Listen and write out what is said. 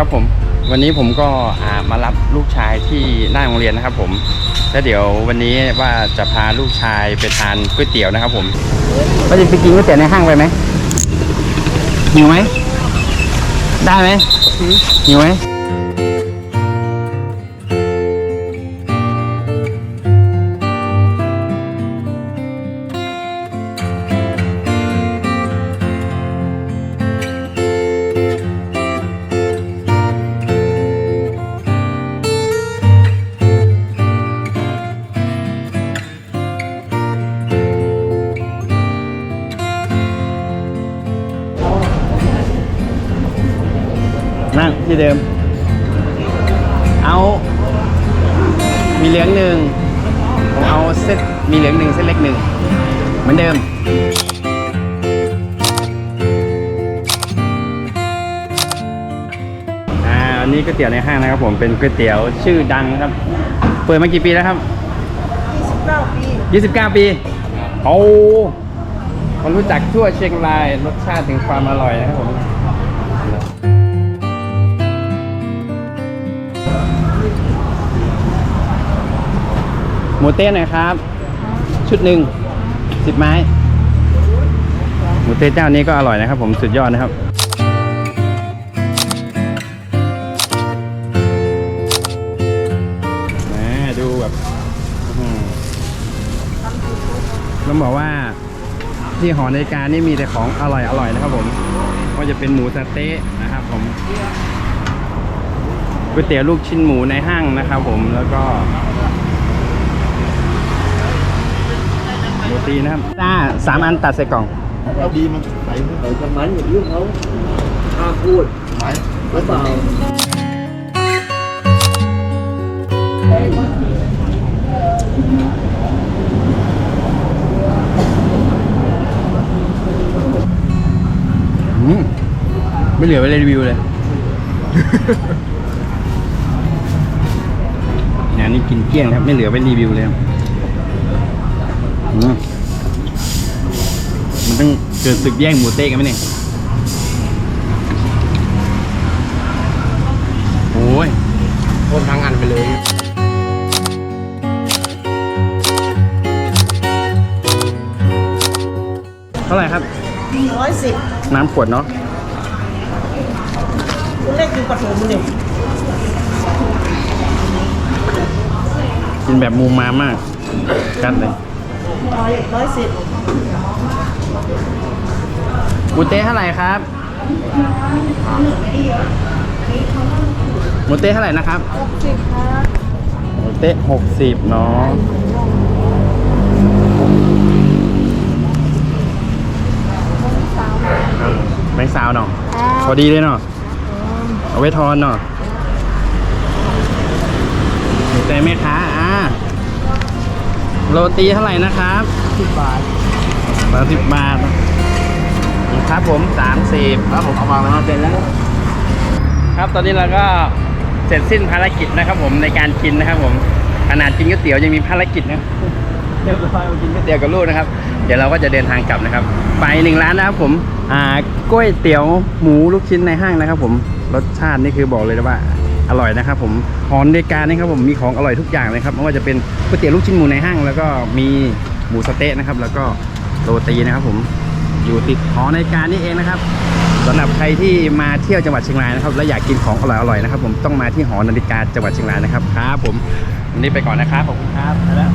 ครับผม วันนี้ผมก็มารับลูกชายที่หน้าโรงเรียนนะครับผมแล้วเดี๋ยววันนี้ว่าจะพาลูกชายไปทานก๋วยเตี๋ยวนะครับผมว่าจะไปกินก๋วยเตี๋ยวในห้างไปไหมหิวไหมได้ไหมหิวไหม ที่เดิม เอา มีเหลืองหนึ่งผมเอาเส้นมีเหลืองหนึ่งเส้นเล็กหนึ่งเหมือนเดิมอ่าอันนี้ก๋วยเตี๋ยวในห้างนะครับผมเป็นก๋วยเตี๋ยวชื่อดังครับ เปิดมากี่ปีแล้วครับ 29 ปี 29 ปี โอ้คนรู้จักทั่วเชียงรายรสชาติถึงความอร่อยนะครับผม หมูเต้นหน่อยครับ ชุดหนึ่งสิบไม้ หมูเต้เจ้านี้ก็อร่อยนะครับ ผมสุดยอดนะครับแหมดูแบบต้องบอกว่าที่หอนาฬิกานี่มีแต่ของอร่อยอร่อยนะครับผมว่าจะเป็นหมูสะเต๊ะนะครับ ผมก๋วยเตี๋ยวลูกชิ้นหมูในห้างนะครับ ผมแล้วก็ โรตีนะครับจ้าสามอันตัดใส่กล่องเอาดีมันไหนเดี๋ยวจะมันอย่ายุ่งเขาห้ามพูดไหนหรือเปล่าอืมไม่เหลือไว้เลยรีวิวเลยเนี่ยอันนี่กินเกลี้ยงครับ ไม่เหลือไว้รีวิวเลยครับอืมมัน ต้องเกิดศึกแย่งหมูเต้กันไหมเนี่ยโอ้ยโอนทางอันไปเลยเท่าไหร่ครับ110น้ำขวดเนาะคุณเล็กอยู่ปฐมเนี่ยกินแบบมูมามาก กัดเลยร้อยร้อยสิบ หมูเต้เท่าไหร่ครับหมูเต้เท่าไหร่นะครับสิบครับหมูเต้หกสิบเนาะแบงค์ซาวเนาะพอดีเลยเนาะเอาไว้ทอนเนาะหมูเต้แม่ค้าอ่าโรตีเท่าไหร่นะครับสิบบาท สามสิบบาทครับผมสามสิบแล้วผมเอาวางแล้วเสร็จแล้ว ครับตอนนี้เราก็เสร็จสิ้นภารกิจนะครับ ผมในการกินนะครับผมขนาดกินก๋วยเตี๋ยวยังมีภารกิจนะเรียบร้อยมากินก๋วยเตี๋ยวกับลูกนะครับ เดี๋ยวเราก็จะเดินทางกลับนะครับ ไปหนึ่งร้านนะครับผมอ่าก๋วยเตี๋ยวหมูลูกชิ้นในห้างนะครับ ผมรสชาตินี่คือบอกเลยนะว่าอร่อยนะครับผมหอนในการนะครับผมมีของอร่อยทุกอย่างเลยครับไม่ว่าจะเป็นก๋วยเตี๋ยวลูกชิ้นหมูในห้าง แล้วก็มีหมูสะเต๊ะนะครับ แล้วก็ โรตีนะครับผมอยู่ติดหอในการนี่เองนะครับสำหรับใครที่มาเที่ยวจังหวัดเชียงรายนะครับ และอยากกินของอร่อยๆนะครับ ผมต้องมาที่หอนาฬิกาจังหวัดเชียงรายนะครับครับผมวันนี้ไปก่อนนะครับขอบคุณครับไปแล้ว